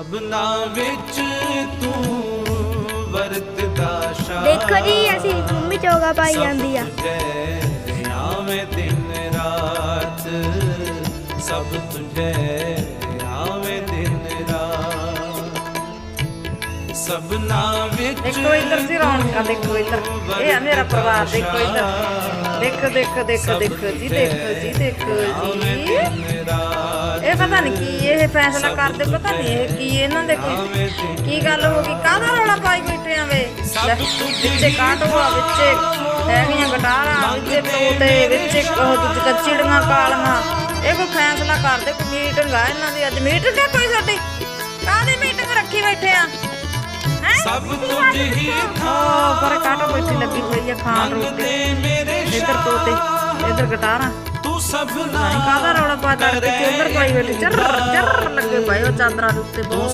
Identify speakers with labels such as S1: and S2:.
S1: ਸਭਨਾ ਵਿੱਚ ਤੂੰ ਵਰਤਦਾ ਸ਼ਾਹ।
S2: ਦੇਖੋ ਜੀ ਅਸੀਂ ਮੰਮੀ ਚੋਗਾ ਪਾਈ ਜਾਂਦੀ ਆ।
S1: ਆਵੇਂ ਦਿਨ ਰਾਤ ਸਭ ਤੁਝੇ ਆਵੇਂ ਦਿਨ ਰਾਤ। ਸਭਨਾ ਵਿੱਚ
S3: ਦੇਖੋ ਇੱਧਰ ਸੀ ਰੌਣਕਾਂ ਦੇਖੋ ਇੱਧਰ। ਇਹ ਆ ਮੇਰਾ ਪਰਿਵਾਰ ਦੇਖੋ ਇੱਧਰ। ਦੇਖੋ ਦੇਖੋ ਦੇਖੋ ਦੇਖੋ ਜੀ ਦੇਖੋ ਜੀ ਦੇਖੋ ਜੀ। ਪਤਾ ਨਹੀਂ ਕੀ ਇਹ ਫੈਸਲਾ ਕਰਦੇ ਪਤਾ ਨਹੀਂ ਇਹ ਕੀ ਇਹਨਾਂ ਦੇ ਕੋਈ ਕੀ ਗੱਲ ਹੋ ਗਈ? ਕਾਹਦਾ ਰੌਲਾ ਪਾਈ ਬੈਠੇ ਆ ਵੇ? ਲੈ, ਵਿੱਚੇ ਕਾਟਵਾ ਵਿੱਚੇ ਹੈਗੀਆਂ ਗਟਾਰਾਂ ਵਿੱਚੇ ਤੋਤੇ ਵਿੱਚੇ ਉਹ ਦੂਜੀਆਂ ਚਿੜੀਆਂ ਕਾਲੀਆਂ। ਇਹ ਕੋਈ ਫੈਸਲਾ ਕਰਦੇ ਕੋਈ ਮੀਟਿੰਗ ਆ ਇਹਨਾਂ ਦੀ ਅੱਜ? ਮੀਟਿੰਗ ਹੈ ਕੋਈ ਸਾਡੀ? ਕਾਹਦੀ ਮੀਟਿੰਗ ਰੱਖੀ ਬੈਠੇ ਆ?
S1: ਸਭ ਕੁਝ ਹੀ
S3: ਉਹ ਪਰ ਕਾਟੋ ਬੈਠੀ ਲੱਗੀ ਹੋਈ ਆ ਖਾਣ ਰੋਟੀ? ਇੱਧਰ ਤੋਤੇ ਇੱਧਰ ਗਟਾਰਾਂ।
S1: ਤੂੰ ਸਭ
S3: ਨਹੀਂ ਕਾਹਦਾ ਰੌਲਾ ਪਾ ਚੜ ਕੇ ਇੱਧਰ ਪਾਈ ਬੈਠੀ ਚਰ ਚਰ ਲੱਗੇ ਪਏ ਉਹ ਚਾਦਰਾਂ ਦੇ ਉੱਤੇ। ਬਹੁਤ